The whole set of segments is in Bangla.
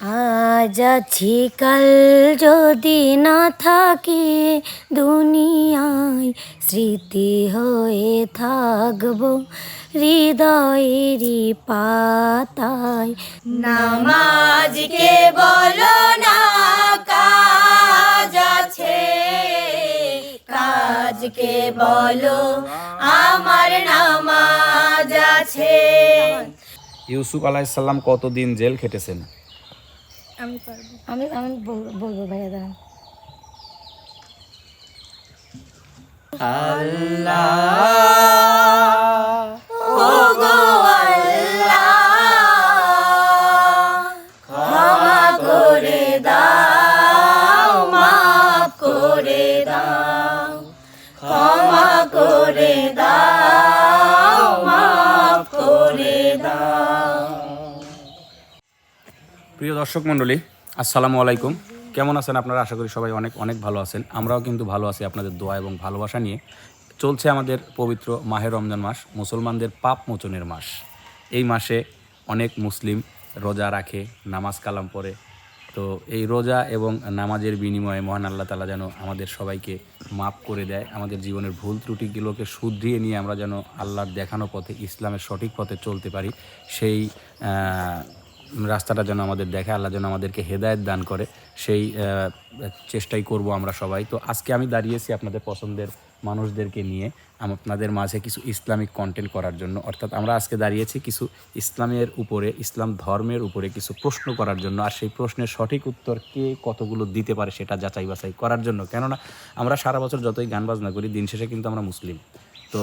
আজ আছি, কাল যদি না থাকি দুনিয়ায় স্মৃতি হয়ে থাকব হৃদয়েরই পাতায়। নামাজকে বলো না, কাজ আছে। কাজকে বলো, আমার নামাজ আছে। ইউসুফ আলাইসাল্লাম কতদিন জেল খেটেছেন? আমি আমি আমি বলব ভাইয়া দাঁড়ান। ক্ষমা প্রিয় দর্শক মণ্ডলী, আসসালামু আলাইকুম। কেমন আছেন আপনারা? আশা করি সবাই অনেক অনেক ভালো আছেন। আমরাও কিন্তু ভালো আছি আপনাদের দোয়া এবং ভালোবাসা নিয়ে। চলছে আমাদের পবিত্র মাহে রমজান মাস, মুসলমানদের পাপ মোচনের মাস। এই মাসে অনেক মুসলিম রোজা রাখে, নামাজ কালাম পড়ে। তো এই রোজা এবং নামাজের বিনিময়ে মহান আল্লাহ তালা যেন আমাদের সবাইকে মাফ করে দেয়, আমাদের জীবনের ভুল ত্রুটিগুলোকে শুধরিয়ে নিয়ে আমরা যেন আল্লাহর দেখানো পথে, ইসলামের সঠিক পথে চলতে পারি। সেই রাস্তাটা যেন আমাদের দেখে, আল্লাহ যেন আমাদেরকে হেদায়েত দান করে, সেই চেষ্টাই করব আমরা সবাই। তো আজকে আমি দাঁড়িয়েছি আপনাদের পছন্দের মানুষদেরকে নিয়ে আপনাদের মাঝে কিছু ইসলামিক কন্টেন্ট করার জন্য। অর্থাৎ আমরা আজকে দাঁড়িয়েছি কিছু ইসলামের উপরে, ইসলাম ধর্মের উপরে কিছু প্রশ্ন করার জন্য। আর সেই প্রশ্নের সঠিক উত্তর কে কতগুলো দিতে পারে সেটা যাচাই বাছাই করার জন্য। কেননা আমরা সারা বছর যতই গান বাজনা করি, দিন শেষে কিন্তু আমরা মুসলিম। তো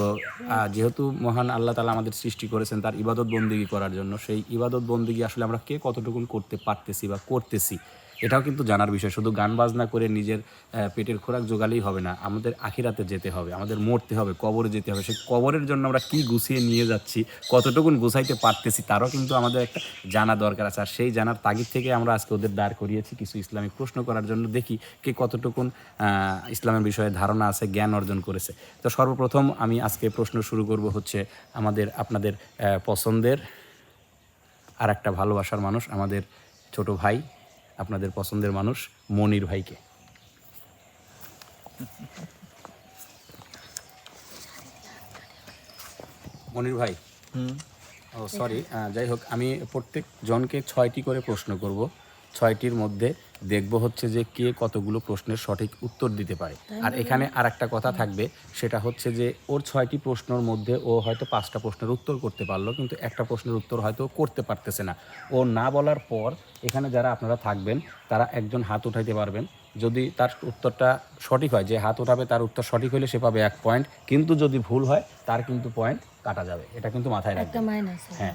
যেহেতু মহান আল্লাহ তালা আমাদের সৃষ্টি করেছেন তার ইবাদত বন্দিগি করার জন্য, সেই ইবাদত বন্দিগি আসলে আমরা কে কতটুকুন করতে পারতেছি বা করতেছি? এটাও কিন্তু জানার বিষয়। শুধু গান বাজনা করে নিজের পেটের খোরাক জোগালেই হবে না। আমাদের আখিরাতে যেতে হবে, আমাদের মরতে হবে, কবরে যেতে হবে। সেই কবরের জন্য আমরা কি গুছিয়ে নিয়ে যাচ্ছি, কতটুকুন গুছাইতে পারতেছি, তারও কিন্তু আমাদের একটা জানা দরকার আছে। আর সেই জানার তাগিদ থেকে আমরা আজকে ওদের দাঁড় করিয়েছি কিছু ইসলামিক প্রশ্ন করার জন্য। দেখি কে কতটুকুন ইসলামের বিষয়ে ধারণা আছে, জ্ঞান অর্জন করেছে। তো সর্বপ্রথম আমি আজকে প্রশ্ন শুরু করব হচ্ছে আমাদের, আপনাদের পছন্দের আর একটা ভালোবাসার মানুষ, আমাদের ছোট ভাই আপনাদের পছন্দের মানুষ মনির ভাইকে। মনির ভাই। ও সরি যাই হোক আমি প্রত্যেক জনকে ছয়টি করে প্রশ্ন করব। ছয়টির মধ্যে দেখব হচ্ছে যে কে কতগুলো প্রশ্নের সঠিক উত্তর দিতে পারে। আর এখানে আর একটা কথা থাকবে, সেটা হচ্ছে যে ওর ছয়টি প্রশ্নের মধ্যে ও হয়তো পাঁচটা প্রশ্নের উত্তর করতে পারল, কিন্তু একটা প্রশ্নের উত্তর হয়তো করতে পারতেছে না। ও না বলার পর এখানে যারা আপনারা থাকবেন, তারা একজন হাত উঠাইতে পারবেন। যদি তার উত্তরটা সঠিক হয়, যে হাত উঠাবে, তার উত্তর সঠিক হলে সে পাবে এক পয়েন্ট। কিন্তু যদি ভুল হয়, তার কিন্তু পয়েন্ট কাটা যাবে। এটা কিন্তু মাথায় রাখবেন। একটা হ্যাঁ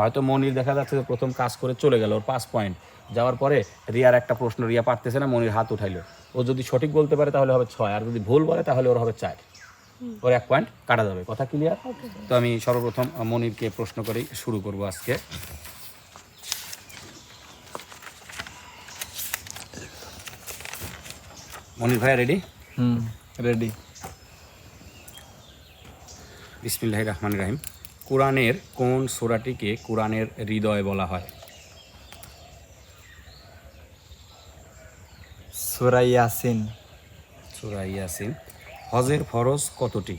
হয়তো মনির দেখা যাচ্ছে যে প্রথম কাজ করে চলে গেল ওর পাঁচ পয়েন্ট। যাওয়ার পরে রিয়ার একটা প্রশ্ন রিয়া পারতেছে না মনির হাত উঠাইলো। ও যদি সঠিক বলতে পারে তাহলে হবে ছয় আর যদি ভুল বলে তাহলে ওর হবে চার। ওর এক পয়েন্ট কাটা যাবে। কথা ক্লিয়ার? তো আমি সর্বপ্রথম মনিরকে প্রশ্ন করেই শুরু করব আজকে। মনির ভাই রেডি হুম রেডি বিসমিল্লাহ রহমান রাহিম। কোরআনের কোন সোরাটিকে কোরআনের হৃদয় বলা হয়? সুরাই ইয়াসিন। সুরা হজের ফরজ কতটি?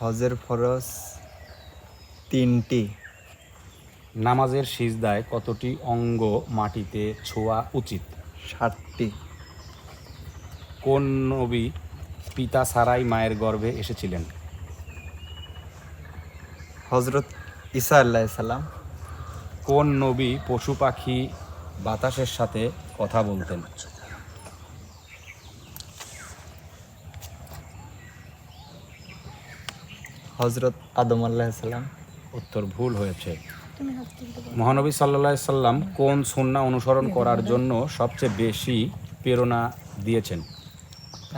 হজের ফরজ তিনটি। নামাজের সিজদায় কতটি অঙ্গ মাটিতে ছোঁয়া উচিত? ষাটটি কোন নবী পিতা সারাই মায়ের গর্ভে এসেছিলেন? হজরত ইসা আল্লাহ সাল্লাম কোন নবী পশু পাখি বাতাসের সাথে কথা বলতেন? হজরত আদম আল্লাহ সাল্লাম উত্তর ভুল হয়েছে। মহানবী সাল্লা সাল্লাম কোন সুন্না অনুসরণ করার জন্য সবচেয়ে বেশি প্রেরণা দিয়েছেন?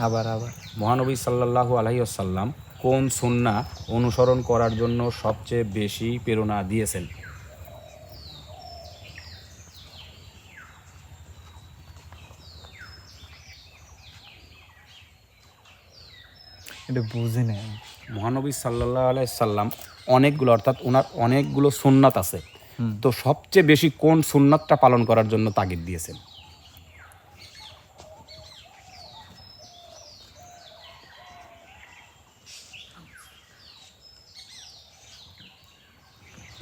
আবার আবার। মহানবী সাল্লাল্লাহু আলহিসাল্লাম কোন সুন্না অনুসরণ করার জন্য সবচেয়ে বেশি প্রেরণা দিয়েছেন? এটা বুঝি নাই। মহানবী সাল্লাহ আলাইসাল্লাম অনেকগুলো অর্থাৎ ওনার অনেকগুলো সুন্নাত আছে। তো সবচেয়ে বেশি কোন সুন্নাতটা পালন করার জন্য তাগিদ দিয়েছেন?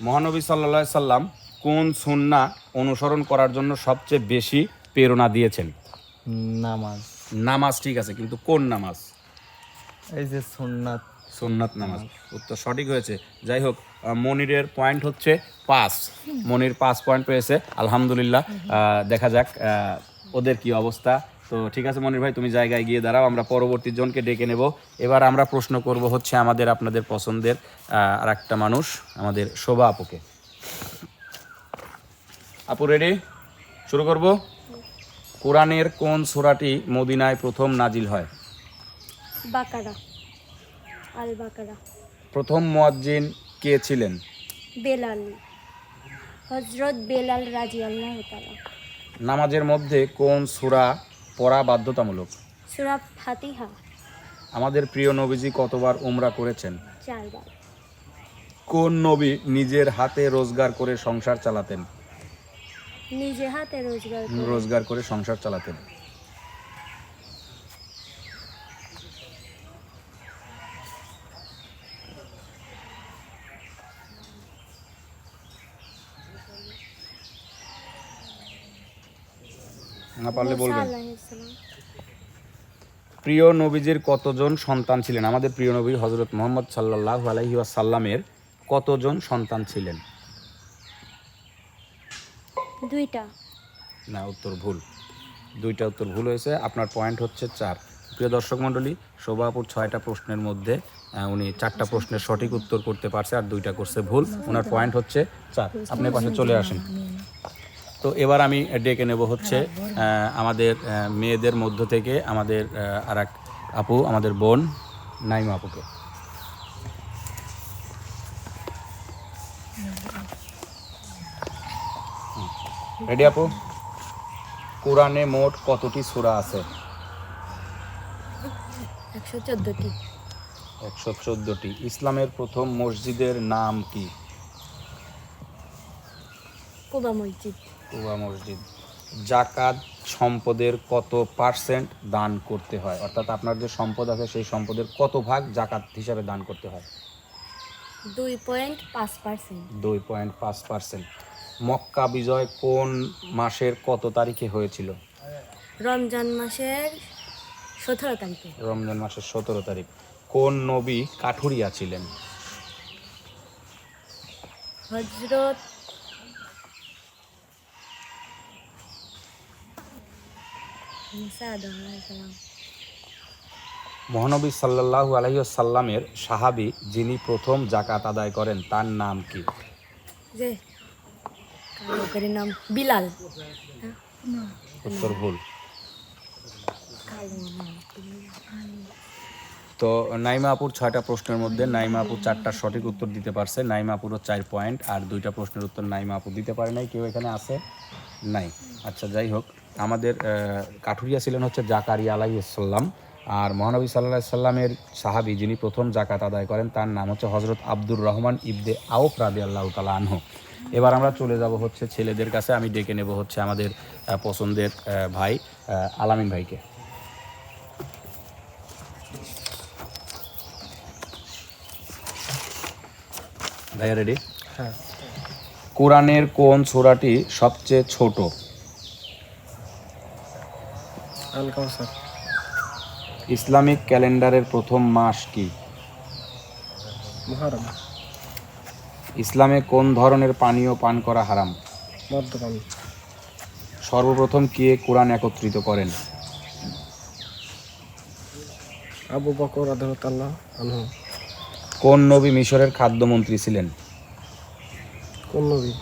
মহানবী সাল্লা সাল্লাম কোন সুন্না অনুসরণ করার জন্য সবচেয়ে বেশি প্রেরণা দিয়েছেন? নামাজ। নামাজ ঠিক আছে কিন্তু কোন নামাজ? এই যে সুন্নাত। সুন্নাত নামাজ। উত্তর সঠিক হয়েছে। যাই হোক মনিরের পয়েন্ট হচ্ছে পাঁচ। মনির পাঁচ পয়েন্ট পেয়েছে। আলহামদুলিল্লাহ। দেখা যাক ওদের কি অবস্থা? তো ঠিক আছে মনির ভাই তুমি জায়গায় গিয়ে দাঁড়াও আমরা পরবর্তী জনকে ডেকে নেব। এবার আমরা প্রশ্ন করব হচ্ছে আমাদের আপনাদের পছন্দের আর একটা মানুষ আমাদের শোভা আপুকে। আপু রেডি শুরু করব? কোরআনের কোন সূরাটি মদিনায় প্রথম নাজিল হয়? বাকারা আল বাকারা প্রথম মুয়াজ্জিন কে ছিলেন? বেলাল হজরত বেলাল রাজি আল্লাহ নামাজের মধ্যে কোন সূরা পড়া বাধ্যতামূলক। সুরা ফাতিহা। আমাদের প্রিয় নবীজি কতবার উমরা করেছেন? চারবার। কোন নবী নিজের হাতে রোজগার করে সংসার চালাতেন? নিজে হাতে রোজগার রোজগার করে সংসার চালাতেন। না পারলে বলবেন? প্রিয় নবীজির কতজন সন্তান ছিলেন? আমাদের প্রিয় নবী হজরত মোহাম্মদ সাল্লাহ আলহি সাল্লামের কতজন সন্তান ছিলেন? দুইটা। না উত্তর ভুল। দুইটা উত্তর ভুল হয়েছে। আপনার পয়েন্ট হচ্ছে চার। প্রিয় দর্শক মণ্ডলী শোভাপুর ছয়টা প্রশ্নের মধ্যে উনি চারটা প্রশ্নের সঠিক উত্তর করতে পারছে আর দুইটা করছে ভুল। ওনার পয়েন্ট হচ্ছে চার। আপনি পাশে চলে আসেন। তো এবার আমি ডেকে নেব হচ্ছে আমাদের মেয়েদের মধ্য থেকে আমাদের আর এক আপু আমাদের বোন নাইমা আপুকে। রেডি আপু? কোরআনে মোট কতটি সূরা আছে? একশো চোদ্দটি। একশো চোদ্দটি। ইসলামের প্রথম মসজিদের নাম কি? কুবা মসজিদ। কুবা মসজিদ। জাকাত সম্পদের কত পার্সেন্ট দান করতে হয়? অর্থাৎ আপনার যে সম্পদ আছে সেই সম্পদের কত ভাগ জাকাত হিসাবে দান করতে হয়? দুই পয়েন্ট পাঁচ পার্সেন্ট। দুই পয়েন্ট পাঁচ পার্সেন্ট। মক্কা বিজয় কোন মাসের কত তারিখে হয়েছিল? রমজান মাসের সতেরো তারিখে। রমজান মাসের সতেরো তারিখ। কোন নবী কাঠুরিয়া ছিলেন? হজরত মুসা আলাইহিসসালাম মহানবী সাল্লাল্লাহু আলহিসাল্লামের সাহাবি যিনি প্রথম জাকাত আদায় করেন তার নাম কি? নাম বিলাল। উত্তর ভুল। তো নাইমাপুর ছয়টা প্রশ্নের মধ্যে নাইমাপুর চারটা সঠিক উত্তর দিতে পারছে। নাইমা আপুরও চার পয়েন্ট আর দুইটা প্রশ্নের উত্তর নাইমাপুর দিতে পারে নাই। কেউ এখানে আছে? নাই। আচ্ছা যাই হোক। আমাদের কাঠুরিয়া ছিলেন হচ্ছে জাকারিয়া আলাইসাল্লাম আর মহানবী সাল্লাহ সাল্লামের সাহাবি যিনি প্রথম জাকাত আদায় করেন তার নাম হচ্ছে হজরত আব্দুর রহমান ইবদে আউফ রাদি আল্লাহ তালা আনহু। এবার আমরা চলে যাব হচ্ছে ছেলেদের কাছে আমি ডেকে নেব হচ্ছে আমাদের পছন্দের ভাই আলামিন ভাইকে। ভাইয়া রেডি হ্যাঁ। কোরআনের কোন সূরাটি সবচেয়ে ছোট? আল কাউসার ইসলামিক ক্যালেন্ডারের প্রথম মাস কি? মহারম। ইসলামে কোন ধরনের পানীয় পান করা হারাম? মদ্যপান। সর্বপ্রথম কে কোরআন একত্রিত করেন? আবু বকর আদালতাল্লাহ আনহু। কোন নবী মিশরের খাদ্যমন্ত্রী ছিলেন? কোন নবী?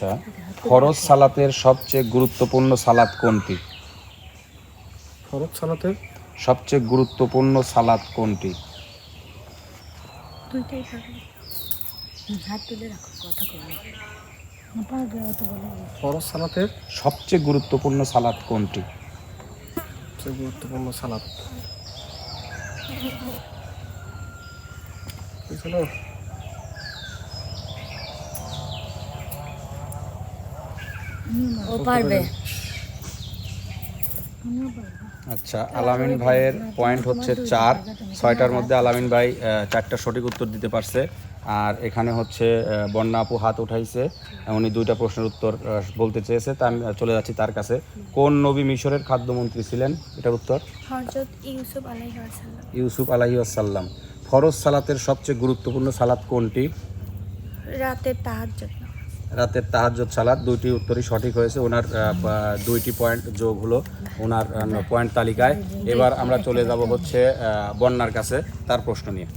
আচ্ছা ফরজ সালাতের সবচেয়ে গুরুত্বপূর্ণ সালাত কোনটি? ফরজ সালাতের? সবচেয়ে গুরুত্বপূর্ণ সালাত কোনটি? দুইটাই হাত তুলে রাখো কথা ফরজ সালাতের? সবচেয়ে গুরুত্বপূর্ণ সালাত কোনটি? সবচেয়ে গুরুত্বপূর্ণ সালাত। ও পারবে। আচ্ছা আলামিন ভাইয়ের পয়েন্ট হচ্ছে চার। ছয়টার মধ্যে আলামিন ভাই চারটা সঠিক উত্তর দিতে পারছে। আর এখানে হচ্ছে বন্যা আপু হাত উঠাইছে। উনি দুইটা প্রশ্নের উত্তর বলতে চেয়েছে। তা আমি চলে যাচ্ছি তার কাছে। কোন নবী মিশরের খাদ্যমন্ত্রী ছিলেন? এটার উত্তর? ইউসুফ আলাহি আসাল্লাম ফরজ সালাতের সবচেয়ে গুরুত্বপূর্ণ সালাত কোনটি? রাতে তাহাজ্জুদ। রাতের তাহাজ্জুদ সালাত দুইটি উত্তরই সঠিক হয়েছে। ওনার দুইটি পয়েন্ট যোগ হলো ওনার পয়েন্ট তালিকায়। এবার আমরা চলে যাব হচ্ছে বন্যার কাছে তার প্রশ্ন নিয়ে।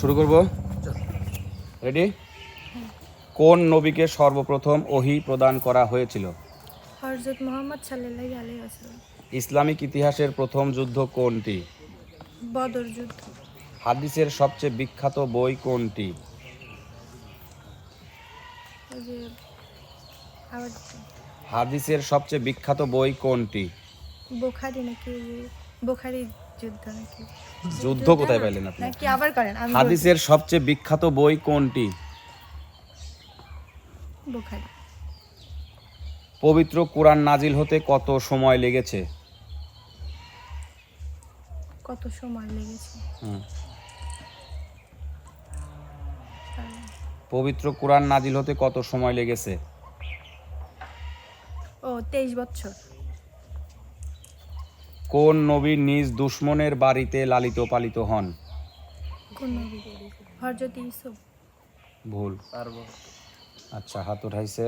শুরু করব? রেডি কোন নবীকে সর্বপ্রথম ওহি প্রদান করা হয়েছিল? মোহাম্মদ ইসলামিক ইতিহাসের প্রথম যুদ্ধ কোনটি? বদর যুদ্ধ। হাদিসের সবচেয়ে বিখ্যাত বই কোনটি? হাদিসের সবচেয়ে বিখ্যাত বই কোনটি? বোখারি নাকি বোখারি যুদ্ধ নাকি? যুদ্ধ কোথায় পাইলেন আপনি? নাকি আবার করেন? হাদিসের সবচেয়ে বিখ্যাত বই কোনটি? বোখারি। পবিত্র কোরআন নাজিল হতে কত সময় লেগেছে? কত সময় লেগেছে? হুম। পবিত্র কোরআন নাজিল হতে কত সময় লেগেছে? ও তেইশ বছর। কোন নবী নিজ দুশ্মনের বাড়িতে লালিত পালিত হন? ভুল। আচ্ছা হাত উঠাইছে।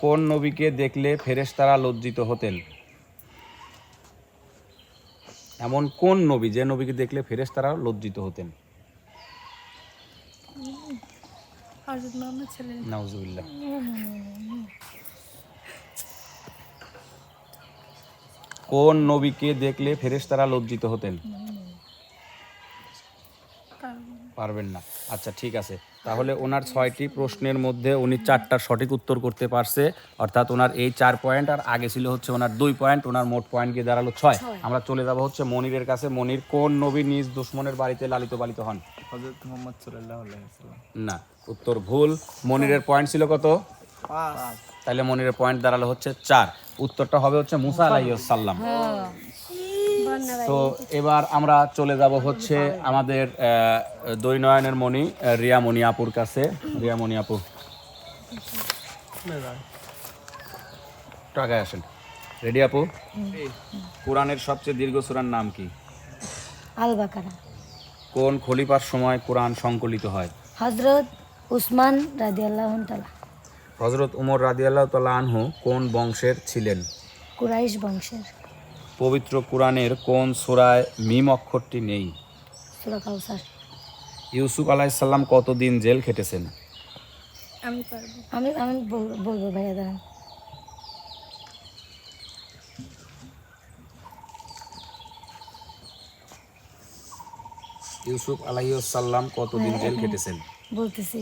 কোন নবীকে দেখলে ফেরেশতারা লজ্জিত হতেন? এমন কোন নবী যে নবীকে দেখলে ফেরেশতারা লজ্জিত হতেন? নাউজুবিল্লাহ কোন নবীকে দেখলে ফেরেশতারা লজ্জিত হতেন? পারবেন না। আচ্ছা ঠিক আছে। তাহলে ওনার ছয়টি প্রশ্নের মধ্যে উনি চারটার সঠিক উত্তর করতে পারছে। অর্থাৎ ওনার এই চার পয়েন্ট আর আগে ছিল হচ্ছে ওনার দুই পয়েন্ট ওনার মোট পয়েন্ট গিয়ে দাঁড়াল ছয়। আমরা চলে যাব হচ্ছে মনিরের কাছে। মনির কোন নবী নিজ দুশ্মনের বাড়িতে লালিত পালিত হন? না উত্তর ভুল। মনিরের পয়েন্ট ছিল কত? তাহলে মনিরের পয়েন্ট দাঁড়াল হচ্ছে চার। উত্তরটা হবে হচ্ছে মুসা আলাইসাল্লাম তো এবার আমরা চলে যাব হচ্ছে আমাদের দৈনয়নের মণি আহ, রিয়া মণি আপুর কাছে। রিয়া মণি আপু। টাকায় আসেন। রেডি আপু? কোরআনের সবচেয়ে দীর্ঘ সূরার নাম কি? আল বাকারা কোন খলিফার সময় কোরআন সংকলিত হয়? হজরত উসমান রাজি আল্লাহ তালা হজরত উমর রাদিয়াল্লাহ তাল্লাহ আনহু কোন বংশের ছিলেন? কুরাইশ বংশের। পবিত্র কোরআনের কোন সূরায় মিম অক্ষরটি নেই? ইউসুফ আলাইসাল্লাম কতদিন জেল খেটেছেন? আমি পারব। আমি আমি বলব ভাইয়া দাঁড়ান। ইউসুফ আলাইসাল্লাম কতদিন জেল খেটেছেন? বলতেছি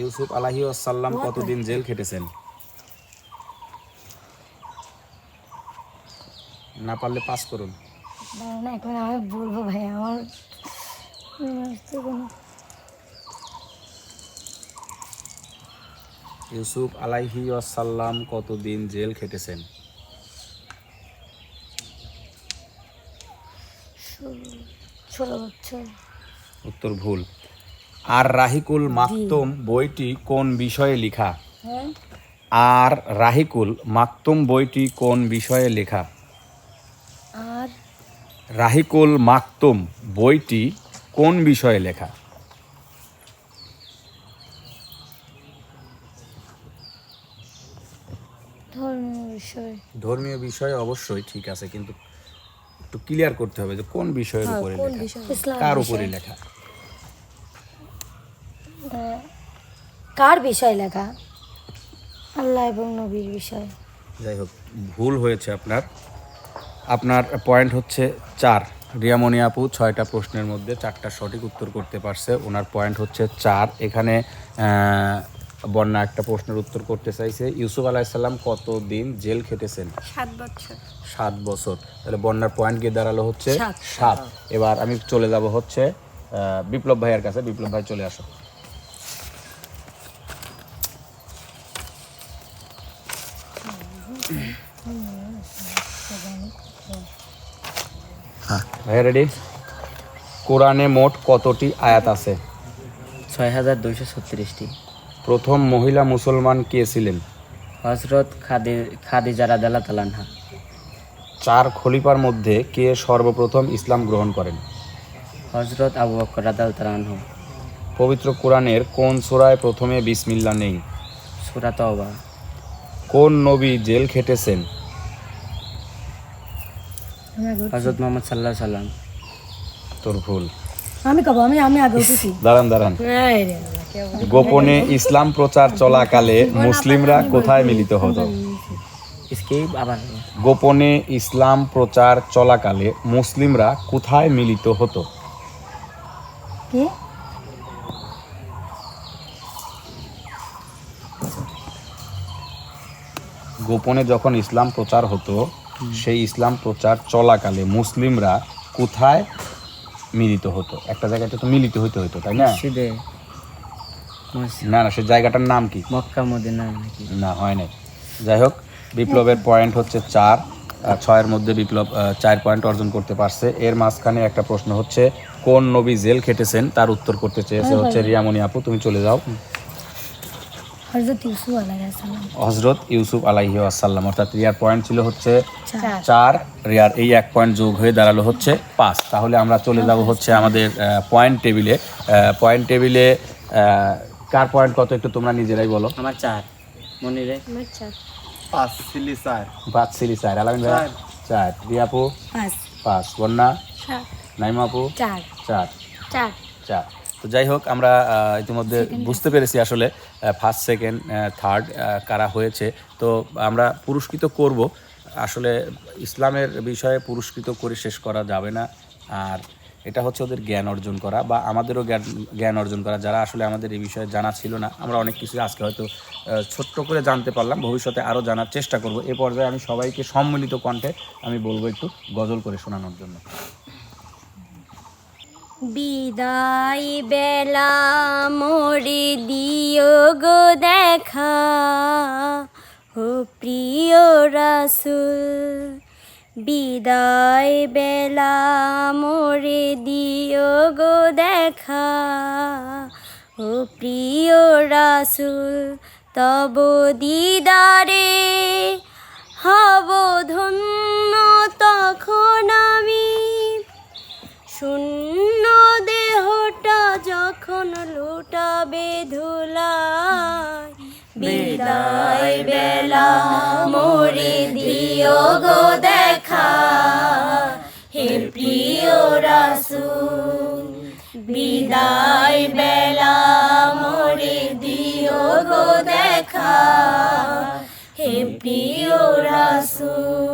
ইউসুফ আলাহিসাল্লাম কতদিন জেল খেটেছেন? না পারলে পাস করুন। না এখন আমি বলব ভাইয়া আমার ইউসুফ আলাইহি আসাল্লাম কতদিন জেল খেটেছেন? ষোলো বছর। উত্তর ভুল। আর রাহিকুল মাকতুম বইটি কোন বিষয়ে লেখা? হ্যাঁ। আর রাহিকুল মাকতুম বইটি কোন বিষয়ে লেখা? আর রাহিকুল মাকতুম বইটি কোন বিষয়ে লেখা? ধর্মীয় বিষয়। বিষয়ে অবশ্যই ঠিক আছে কিন্তু একটু ক্লিয়ার করতে হবে যে কোন বিষয়ের উপরে লেখা? কার উপরে লেখা? কার বিষয় লেখা? আল্লাহ এবং নবীর বিষয়। যাই হোক ভুল হয়েছে আপনার। আপনার পয়েন্ট হচ্ছে চার। রিয়ামণি আপু ছয়টা প্রশ্নের মধ্যে চারটা সঠিক উত্তর করতে পারছে। ওনার পয়েন্ট হচ্ছে চার। এখানে বন্যা একটা প্রশ্নের উত্তর করতে চাইছে। ইউসুফ আলাইসাল্লাম কত দিন জেল খেটেছেন? সাত বছর। সাত বছর। তাহলে বন্যার পয়েন্ট গিয়ে দাঁড়াল হচ্ছে সাত। সাত। এবার আমি চলে যাব হচ্ছে বিপ্লব ভাইয়ের কাছে। বিপ্লব ভাই চলে আসো। ভাইয়া রেডি কোরআনে মোট কতটি আয়াত আছে? ছয় হাজার দুইশো ছত্রিশটি। প্রথম মহিলা মুসলমান কে ছিলেন? হজরত খাদি খাদিজা রাদাল্লাহ তালানহা চার খলিফার মধ্যে কে সর্বপ্রথম ইসলাম গ্রহণ করেন? হজরত আবু বকর রাদাল তালানহু পবিত্র কোরআনের কোন সূরায় প্রথমে বিসমিল্লা নেই? সুরাত কোন নবী জেল খেটেছেন। হজরত মোহাম্মদ সাল্লাহ সাল্লাম। তোর ভুল। আমি কব আমি আমি আগে উঠেছি। দাঁড়ান দাঁড়ান। গোপনে ইসলাম প্রচার চলাকালে মুসলিমরা কোথায় মিলিত হতো? গোপনে ইসলাম প্রচার চলাকালে মুসলিমরা কোথায় মিলিত হতো? কি? গোপনে যখন ইসলাম প্রচার হতো সেই ইসলাম প্রচার চলাকালে মুসলিমরা কোথায় মিলিত হতো? একটা জায়গাতে তো মিলিত হইতে হতো তাই না? না না সেই জায়গাটার নাম কি? মক্কা মদিনা না হয় নাই। যাই হোক বিপ্লবের পয়েন্ট হচ্ছে চার ছয়ের মধ্যে বিপ্লব চার পয়েন্ট অর্জন করতে পারছে। এর মাঝখানে একটা প্রশ্ন হচ্ছে কোন নবী জেল খেটেছেন? তার উত্তর করতে চেয়েছে হচ্ছে রিয়ামণি আপু তুমি চলে যাও। হযরত ইউসুফ আলাইহিস হজরত ইউসুফ আলাইহি আসাল্লাম অর্থাৎ রিয়ার পয়েন্ট ছিল হচ্ছে চার। রিয়ার এই এক পয়েন্ট যোগ হয়ে দাঁড়াল হচ্ছে পাঁচ। তাহলে আমরা চলে যাব হচ্ছে আমাদের পয়েন্ট টেবিলে। পয়েন্ট টেবিলে কার পয়েন্ট কত একটু তোমরা নিজেরাই বলো। আমার চার। মনিরে? আমার চার। পাঁচ সিলি চার। পাঁচ সিরি চার। আলামিন ভাই চার। রিয়াপু? পাঁচ। পাঁচ। বন্যা? সাত। নাইমা আপু চার। চার। চার। চার। তো যাই হোক আমরা ইতিমধ্যে বুঝতে পেরেছি আসলে ফার্স্ট সেকেন্ড থার্ড কারা হয়েছে। তো আমরা পুরস্কৃত করব। আসলে ইসলামের বিষয়ে পুরস্কৃত করে শেষ করা যাবে না। আর এটা হচ্ছে ওদের জ্ঞান অর্জন করা বা আমাদেরও জ্ঞান জ্ঞান অর্জন করা। যারা আসলে আমাদের এই বিষয়ে জানা ছিল না আমরা অনেক কিছু আজকে হয়তো ছোট্ট করে জানতে পারলাম। ভবিষ্যতে আরও জানার চেষ্টা করব। এ পর্যায়ে আমি সবাইকে সম্মিলিত কণ্ঠে আমি বলব একটু গজল করে শোনানোর জন্য। বিদায় বেলা মোরে দিও গো দেখা। ও প্রিয় রাসুল, বিদায় বেলা মোরে দিও গো দেখা। ও প্রিয় রাসুল, তব দিদারে হব ধন্য, তখন আমি শূন্য দেহটা যখন লুটাবে ধুলায়, বিদায় বেলা মোরে দিও গো দেখা। হে প্রিয় রাসুল, বিদায় বেলা মোরে দিও গো দেখা। হে প্রিয় রাসুল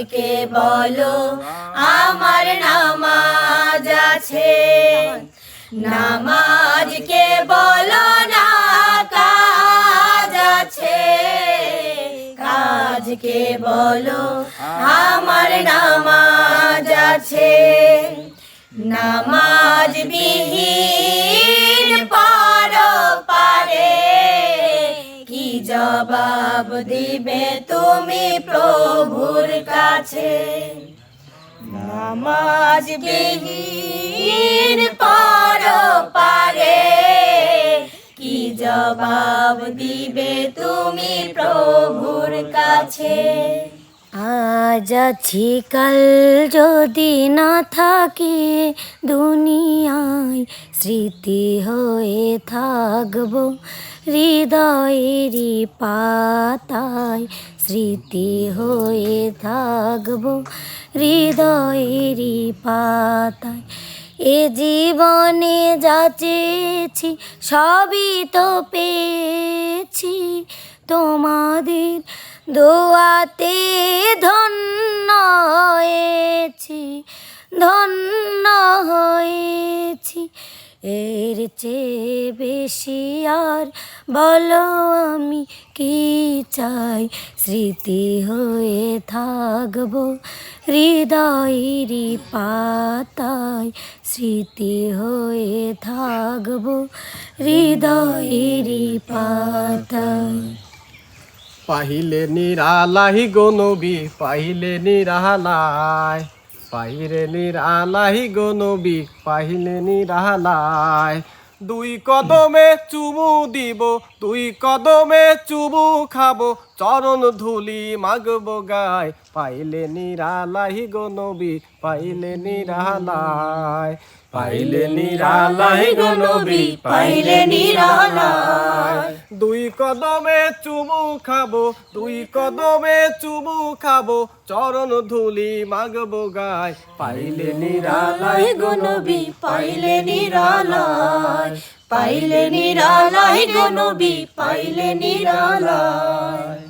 কাজকে বলো, আমার নামাজ আছে। নামাজকে বলো না, কাজ আছে। কাজ আজকে বলো, আমার নামাজ আছে। নামাজ বিহীন পার পারে। জবাব দিবে তুমি প্রভুর কাছে। নামাজ বিহীন পর পারে। কি জবাব দিবে তুমি প্রভুর কাছে? আজ আছি, কাল যদি না থাকে দুনিয়ায় স্মৃতি হয়ে থাকব। হৃদয়েরই পাতায় স্মৃতি হয়ে থাকব। হৃদয়েরই পাতায় এ জীবনে যা সবই তো পেয়েছি। তোমাদের দোয়াতে ধন্য হয়েছি ধন্য হয়েছি। এর চেয়ে বেশি আর বলো আমি কি চাই? স্মৃতি হয়ে থাকব হৃদয়েরই পাতায়। স্মৃতি হয়ে থাকব হৃদয়েরই পাতায়। পাহিলে নিরালাহি গো নবী, পাহিলে নিরালাই পাহিরে নিরালাহি গো নবী, পাহিলে নিরালাই দুই কদমে চুমু দিব, দুই কদমে চুমু খাব, চরণ ধুলি মাগব গায়। পাইলে নিরালাহি গো নবী, পাইলে নিরালায় পাইলে নিরালাহি গো নবী, পাইলে নিরালায় দুই কদমে চুমু খাব, দুই কদমে চুমু খাব, চরণ ধুলি মাগবো গায়। পাইলে নিরালাই গো নবী, পাইলে নিরালাই। পাইলে নিরালাই গো নবী, পাইলে নিরালাই।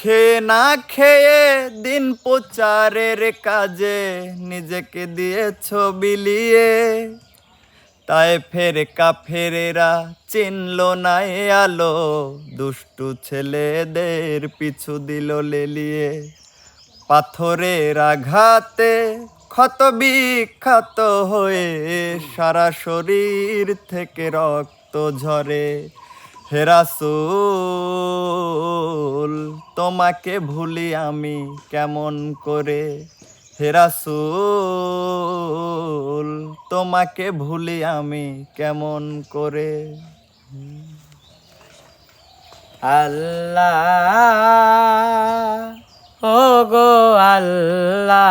খেয়ে না খেয়ে দিন প্রচারের কাজে নিজেকে দিয়েছ বিলিয়ে। তাই ফের কাফেরেরা চিনল না আলো, দুষ্টু ছেলেদের পিছু দিল লেলিয়ে। পাথরের আঘাতে ক্ষত বিক্ষত হয়ে সারা শরীর থেকে রক্ত ঝরে। হেরাসুল তোমাকে ভুলি আমি কেমন করে? হেরাসুল তোমাকে ভুলি আমি কেমন করে? আল্লাহ ও গো আল্লাহ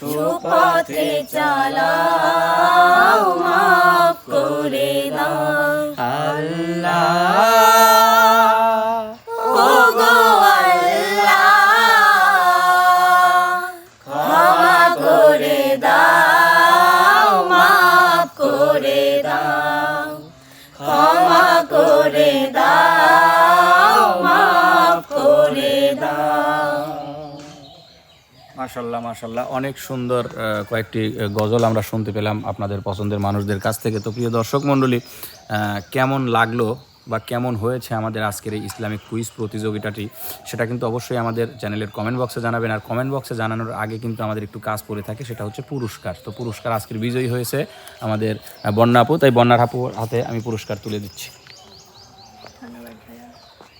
সুপথে চালাও মাফ করে দাও। আল্লাহ মাশাল্লাহ মাশাল্লাহ অনেক সুন্দর কয়েকটি গজল আমরা শুনতে পেলাম আপনাদের পছন্দের মানুষদের কাছ থেকে। তো প্রিয় দর্শক মণ্ডলী কেমন লাগল বা কেমন হয়েছে আমাদের আজকের এই ইসলামিক কুইজ প্রতিযোগিতাটি সেটা কিন্তু অবশ্যই আমাদের চ্যানেলের কমেন্ট বক্সে জানাবেন। আর কমেন্ট বক্সে জানানোর আগে কিন্তু আমাদের একটু কাজ পড়ে থাকে সেটা হচ্ছে পুরস্কার। তো পুরস্কার আজকের বিজয়ী হয়েছে আমাদের আহ, বন্যা আপু তাই বন্যার আপুর হাতে আমি পুরস্কার তুলে দিচ্ছি।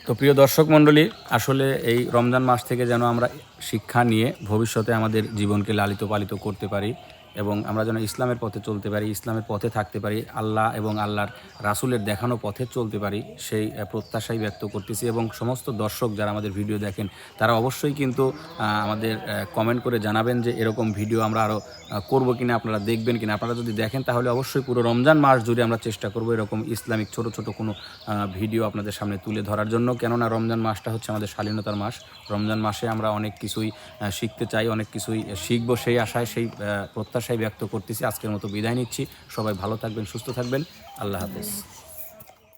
তো প্রিয় দর্শক মণ্ডলী, আসলে এই রমজান মাস থেকে যেন আমরা শিক্ষা নিয়ে ভবিষ্যতে আমাদের জীবনকে লালিত পালিত করতে পারি এবং আমরা যেন ইসলামের পথে চলতে পারি ইসলামের পথে থাকতে পারি আল্লাহ এবং আল্লাহর রাসূলের দেখানো পথে চলতে পারি সেই প্রত্যাশাই ব্যক্ত করতেছি এবং সমস্ত দর্শক যারা আমাদের ভিডিও দেখেন তারা অবশ্যই কিন্তু আমাদের কমেন্ট করে জানাবেন যে এরকম ভিডিও আমরা আরও করব কিনা আপনারা দেখবেন কিনা। আপনারা যদি দেখেন তাহলে অবশ্যই পুরো রমজান মাস জুড়ে আমরা চেষ্টা করব এরকম ইসলামিক ছোট ছোট কোনো ভিডিও আপনাদের সামনে তুলে ধরার জন্য। কেননা রমজান মাসটা হচ্ছে আমাদের শালীনতার মাস। রমজান মাসে আমরা অনেক কিছুই শিখতে চাই অনেক কিছুই শিখব সেই আশায় সেই আহ, প্রত্যাশায় ব্যক্ত করতেছি। আজকের মতো বিদায় নিচ্ছি। সবাই ভালো থাকবেন সুস্থ থাকবেন। আল্লাহ হাফেজ।